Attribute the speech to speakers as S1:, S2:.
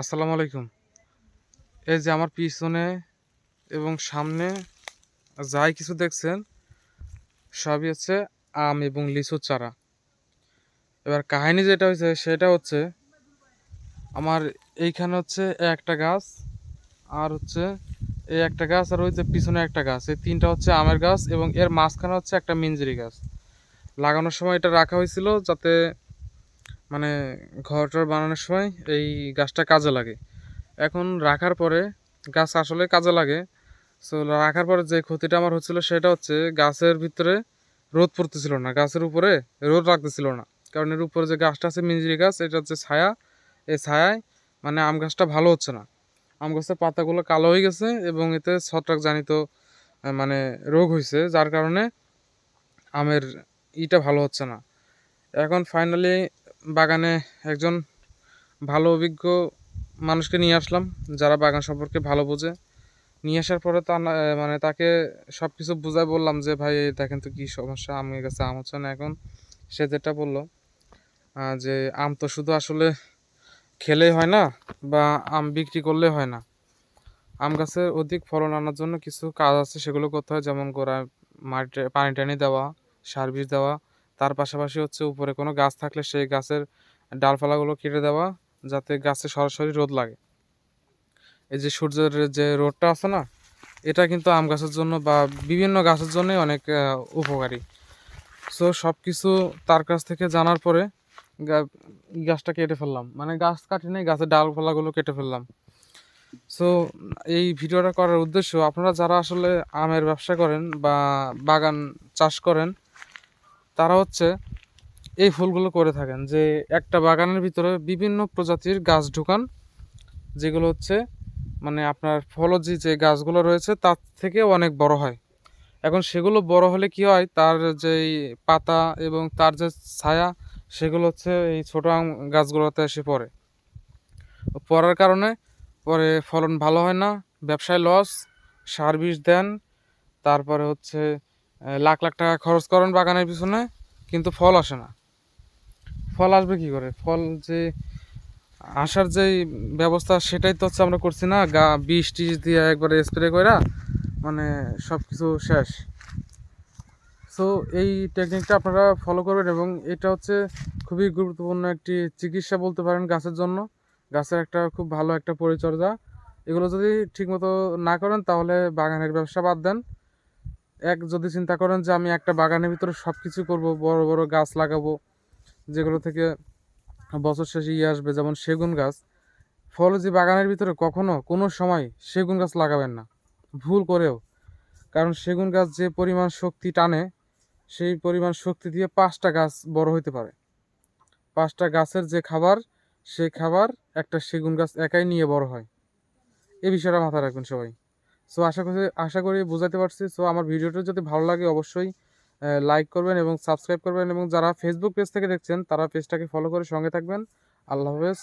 S1: আসসালামু আলাইকুম। এই যে আমার পিছনে এবং সামনে যাই কিছু দেখছেন, সবই হচ্ছে আম এবং লিচুর চারা। এবার কাহিনী যেটা হয়েছে, সেটা হচ্ছে আমার এইখানে হচ্ছে একটা গাছ, আর হচ্ছে এই একটা গাছ, আর ওই যে পিছনে একটা গাছ। এই তিনটা হচ্ছে আমের গাছ এবং এর মাঝখানে হচ্ছে একটা মিঞ্জিরি গাছ। লাগানোর সময় এটা রাখা হয়েছিল যাতে মানে ঘরটার বানানোর সময় এই গাছটা কাজে লাগে। এখন রাখার পরে গাছ আসলে কাজে লাগে। সো রাখার পরে যে ক্ষতিটা আমার হচ্ছিল সেটা হচ্ছে গাছের ভিতরে রোদ পড়তেছিল না। গাছের উপরে রোদ রাখতেছিল না। কারণ এর উপরে যে গাছটা আছে, মিঞ্জিরি গাছ, এটা হচ্ছে ছায়া। এই ছায়ায় মানে আম গাছটা ভালো হচ্ছে না। আম গাছের পাতাগুলো কালো হয়ে গেছে এবং এতে ছত্রাক জানিত মানে রোগ হয়েছে, যার কারণে আমের ইটা ভালো হচ্ছে না। এখন ফাইনালি বাগানে একজন ভালো অভিজ্ঞ মানুষকে নিয়ে আসলাম, যারা বাগান সম্পর্কে ভালো বোঝে। নিয়ে আসার পরে তা মানে তাকে সব কিছু বুঝাই বললাম যে, ভাই দেখেন তো কী সমস্যা আমার কাছে আম হচ্ছে না এখন। সে যেটা বলল যে আম তো শুধু আসলে খেলেই হয় না, বা আম বিক্রি করলে হয় না। আম গাছের অধিক ফলন আনার জন্য কিছু কাজ আছে, সেগুলো করতে হয়, যেমন গোড়ায় মাটি, পানি টানি দেওয়া, সার বিষ দেওয়া তার পাশাপাশি হচ্ছে উপরে কোনো গাছ থাকলে সেই গাছের ডালপালাগুলো কেটে দেওয়া, যাতে গাছে সরাসরি রোদ লাগে। এই যে সূর্যের যে রোদটা আছে না, এটা কিন্তু আম গাছের জন্য বা বিভিন্ন গাছের জন্যই অনেক উপকারী। সো সব কিছু তার কাছ থেকে জানার পরে গাছটা কেটে ফেললাম। মানে গাছ কাটি নাই, গাছের ডালপালাগুলো কেটে ফেললাম। সো এই ভিডিওটা করার উদ্দেশ্য, আপনারা যারা আসলে আমের ব্যবসা করেন বা বাগান চাষ করেন তারা হচ্ছে এই ফুলগুলো করে থাকেন যে একটা বাগানের ভিতরে বিভিন্ন প্রজাতির গাছ ঢুকান, যেগুলো হচ্ছে মানে আপনার ফলজি যে গাছগুলো রয়েছে তার থেকে অনেক বড় হয়। এখন সেগুলো বড় হলে কি হয়? তার যেই পাতা এবং তার যে ছায়া, সেগুলো হচ্ছে এই ছোটো গাছগুলোতে এসে পড়ে। পড়ার কারণে পরে ফলন ভালো হয় না, ব্যবসায় লস সার বিষ দেন, তারপরে হচ্ছে লাখ লাখ টাকা খরচ করেন বাগানের পিছনে, কিন্তু ফল আসে না। ফল আসবে কি করে? ফল যে আসার যেই ব্যবস্থা, সেটাই তো হচ্ছে আমরা করছি না। গা, বিষ টিষ দিয়ে একবারে স্প্রে কইরা মানে সব কিছু শেষ। সো এই টেকনিকটা আপনারা ফলো করবেন এবং এটা হচ্ছে খুবই গুরুত্বপূর্ণ একটি চিকিৎসা বলতে পারেন গাছের জন্য। গাছের একটা খুব ভালো একটা পরিচর্যা। এগুলো যদি ঠিকমতো না করেন, তাহলে বাগানের ব্যবসা বাদ দেন। এক যদি চিন্তা করেন যে আমি একটা বাগানের ভিতরে সব কিছু করব, বড় বড় গাছ লাগাবো, যেগুলো থেকে বছর শেষে ইয়ে আসবে, যেমন সেগুন গাছ, ফলে যে বাগানের ভিতরে কখনো কোনো সময় সেগুন গাছ লাগাবেন না। ভুল করেও। কারণ সেগুন গাছ যে পরিমাণ শক্তি টানে, সেই পরিমাণ শক্তি দিয়ে পাঁচটা গাছ বড় হইতে পারে। পাঁচটা গাছের যে খাবার, সেই খাবার একটা সেগুন গাছ একাই নিয়ে বড় হয়। এ বিষয়টা মাথায় রাখবেন সবাই। সো আশা করি আশা করি বোঝাতে পারছি। সো আমার ভিডিওটা যদি ভালো লাগে, অবশ্যই লাইক করবেন এবং সাবস্ক্রাইব করবেন এবং যারা ফেসবুক পেজ থেকে দেখছেন, তারা পেজটাকে ফলো করে সঙ্গে থাকবেন। আল্লাহ হাফেজ।